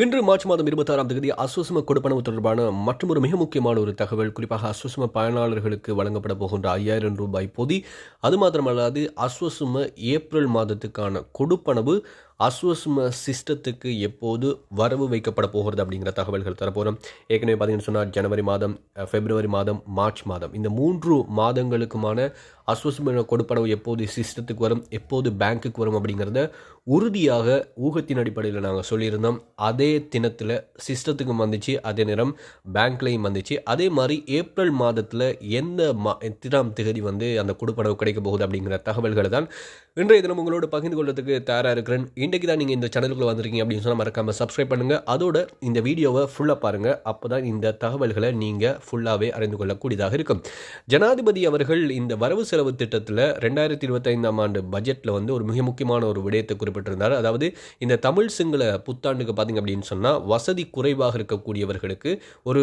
இன்று மார்ச் மாதம் இருபத்தாறாம் தேதி அஸ்வசம கொடுப்பனவு தொடர்பான மற்றொரு மிக முக்கியமான ஒரு தகவல் குறிப்பாக அஸ்வசம பயனாளர்களுக்கு வழங்கப்பட போகின்ற ஐயாயிரம் ரூபாய் பொதி. அது மாத்திரமல்லாது அஸ்வசும ஏப்ரல் மாதத்துக்கான கொடுப்பனவு அஸ்வசும சிஸ்டத்துக்கு எப்போது வரவு வைக்கப்பட போகிறது அப்படிங்கிற தகவல்கள் தரப்போகிறோம் ஏற்கனவே பார்த்தீங்கன்னு சொன்னால் ஜனவரி மாதம் அஹ், பிப்ரவரி மாதம் மார்ச் மாதம். இந்த மூன்று மாதங்களுக்குமான அஸ்வசும கொடுப்பனவு எப்போது சிஸ்டத்துக்கு வரும் எப்போது பேங்க்குக்கு வரும் அப்படிங்கிறத உறுதியாக ஊகத்தின் அடிப்படையில் நாங்கள் சொல்லியிருந்தோம். அதே தினத்தில் சிஸ்டத்துக்கும் வந்துச்சு அதே நேரம் பேங்க்லேயும் வந்துச்சு. அதே மாதிரி ஏப்ரல் மாதத்தில் எந்த மா எத்தனாம் தேதி வந்து அந்த கொடுப்பனவு கிடைக்க போகுது அப்படிங்கிற தகவல்களை தான் இன்றைய தினம் உங்களோட பகிர்ந்து கொள்றதுக்கு தயாராக இருக்கிறேன். இன்றைக்கு தான் நீங்கள் இந்த சேனலுக்குள்ள வந்திருக்கீங்க அப்படின்னு சொன்னால் மறக்காமல் சப்ஸ்கிரைப் பண்ணுங்கள் அதோட இந்த வீடியோவை ஃபுல்லாக பாருங்கள் அப்போ தான் இந்த தகவல்களை நீங்கள் ஃபுல்லாகவே அறிந்து கொள்ளக்கூடியதாக இருக்கும். ஜனாதிபதி அவர்கள் இந்த வரவு செலவு திட்டத்தில் ரெண்டாயிரத்தி இருபத்தைந்தாம் ஆண்டு பட்ஜெட்டில் வந்து ஒரு மிக முக்கியமான ஒரு விடயத்தை குறிப்பிட்டிருந்தார். அதாவது இந்த தமிழ் சிங்கள புத்தாண்டுக்கு பார்த்தீங்க அப்படின்னு சொன்னால் வசதி குறைவாக இருக்கக்கூடியவர்களுக்கு ஒரு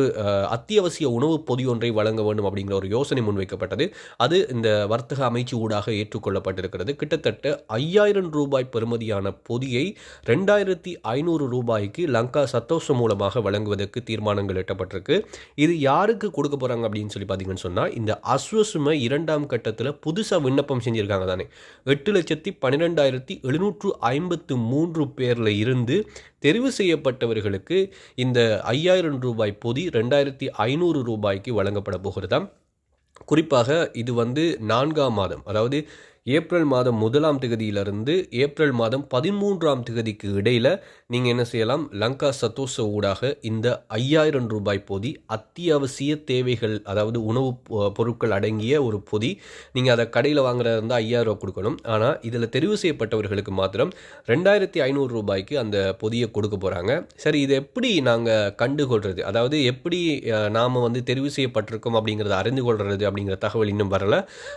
அத்தியாவசிய உணவு பொதியொன்றை வழங்க வேண்டும் அப்படிங்கிற ஒரு யோசனை முன்வைக்கப்பட்டது. அது இந்த வர்த்தக அமைச்சு ஊடாக ஏற்றுக்கொள்ளப்பட்டிருக்கிறது. கிட்டத்தட்ட ஐயாயிரம் ரூபாய் பெறுமதியான பொதியை ரெண்டாயிரத்தி ஐநூறு ரூபாய்க்கு லங்கா சத்தோஷம் மூலமாக வழங்குவதற்கு தீர்மானங்கள் எட்டப்பட்டிருக்கு. இது யாருக்கு கொடுக்க போகிறாங்க அப்படின்னு சொல்லி பார்த்தீங்கன்னு சொன்னால் இந்த அஸ்வசுமை இரண்டாம் கட்டத்தில் புதுசாக விண்ணப்பம் செஞ்சுருக்காங்க தானே. எட்டு லட்சத்தி பன்னிரெண்டாயிரத்தி எழுநூற்று ஐம்பத்து மூன்று பேரில் இருந்து தெரிவு செய்யப்பட்டவர்களுக்கு இந்த ஐயாயிரம் ரூபாய் பொதி ரெண்டாயிரத்தி ஐநூறு ரூபாய்க்கு வழங்கப்பட போகிறதாம். குறிப்பாக இது வந்து நான்காம் மாதம் அதாவது ஏப்ரல் மாதம் முதலாம் திகதியிலிருந்து ஏப்ரல் மாதம் பதிமூன்றாம் திகதிக்கு இடையில் நீங்கள் என்ன செய்யலாம்? லங்கா சத்தோஷ ஊடாக இந்த ஐயாயிரம் ரூபாய் பொதி அத்தியாவசிய தேவைகள் அதாவது உணவு பொ- பொருட்கள் அடங்கிய ஒரு பொதி நீங்கள் அதை கடையில் வாங்குறதா இருந்தால் ஐயாயிரம் ரூபா கொடுக்கணும். ஆனால் இதில் தெரிவு செய்யப்பட்டவர்களுக்கு மாத்திரம் ரெண்டாயிரத்தி ஐநூறு ரூபாய்க்கு அந்த பொதியை கொடுக்க போகிறாங்க சரி இதை எப்படி நாங்கள் கண்டுகொள்கிறது அதாவது எப்படி நாம் வந்து தெரிவு செய்யப்பட்டிருக்கோம் அப்படிங்கிறத அறிந்து கொள்கிறது அப்படிங்கிற தகவல் இன்னும் வரல.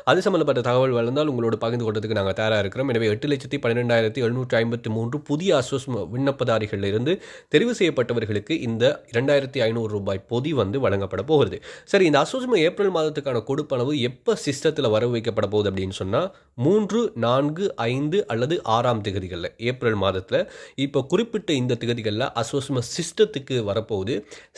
அது சம்மந்தப்பட்ட தகவல் வளர்ந்தால் உங்களோட பகிர்ந்து கொண்டதுக்கு நாங்கள் தயாராக இருக்கிறோம். எனவே எட்டு லட்சத்தி பன்னிரெண்டாயிரத்தி எழுநூற்றி ஐம்பத்தி மூன்று புதிய அஸ்வஸ் விண்ணப்பதாரிகளில் இருந்து தெரிவு செய்யப்பட்டவர்களுக்கு இந்த இரண்டாயிரத்தி ஐநூறு ரூபாய் பொதி வந்து வழங்கப்பட போகிறது. சரி இந்த அஸ்வஸ்ம ஏப்ரல் மாதத்துக்கான கொடுப்பனவு எப்போ சிஸ்டத்தில் வரவு வைக்கப்பட போகுது அப்படின்னு சொன்னால் மூன்று நான்கு ஐந்து அல்லது ஆறாம் திகதிகளில் ஏப்ரல் மாதத்தில். இப்போ குறிப்பிட்ட இந்த திகதிகளில் அஸ்வஸ்ம சிஸ்டத்துக்கு வரப்போகுது.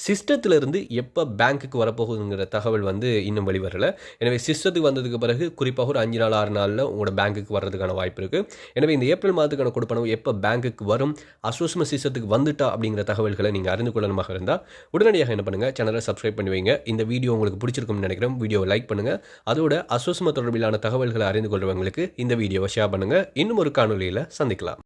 சிஸ்டத்திலிருந்து எப்போ பேங்க்குக்கு வரப்போகுதுங்கிற தகவல் வந்து இன்னும் வெளிவரல. எனவே சிஸ்டத்துக்கு வந்ததுக்கு பிறகு குறிப்பாக ஒரு அஞ்சு நாள் ஆறு நாளில் உங்களோட பேங்க்குக்கு வர்றதுக்கான வாய்ப்பு இருக்குது எனவே இந்த ஏப்ரல் மாதத்துக்கான கொடுப்பனவு எப்போ பேங்க்குக்கு வரும் அஸ்வஸ்ம சீசத்துக்கு வந்துட்டா அப்படிங்கிற தகவல்களை நீங்கள் அறிந்து கொள்ளணுமாக இருந்தால் உடனடியாக என்ன பண்ணுங்கள் சேனலை சப்ஸ்கிரைப் பண்ணி வைங்க. இந்த வீடியோ உங்களுக்கு பிடிச்சிருக்கும்னு நினைக்கிறேன் வீடியோவை லைக் பண்ணுங்கள் அதோட அஸ்வஸ்ம தொடர்பிலான தகவல்களை அறிந்து கொள்றவங்களுக்கு இந்த வீடியோவை ஷேர் பண்ணுங்கள் இன்னும் ஒரு காணொலியில் சந்திக்கலாம்.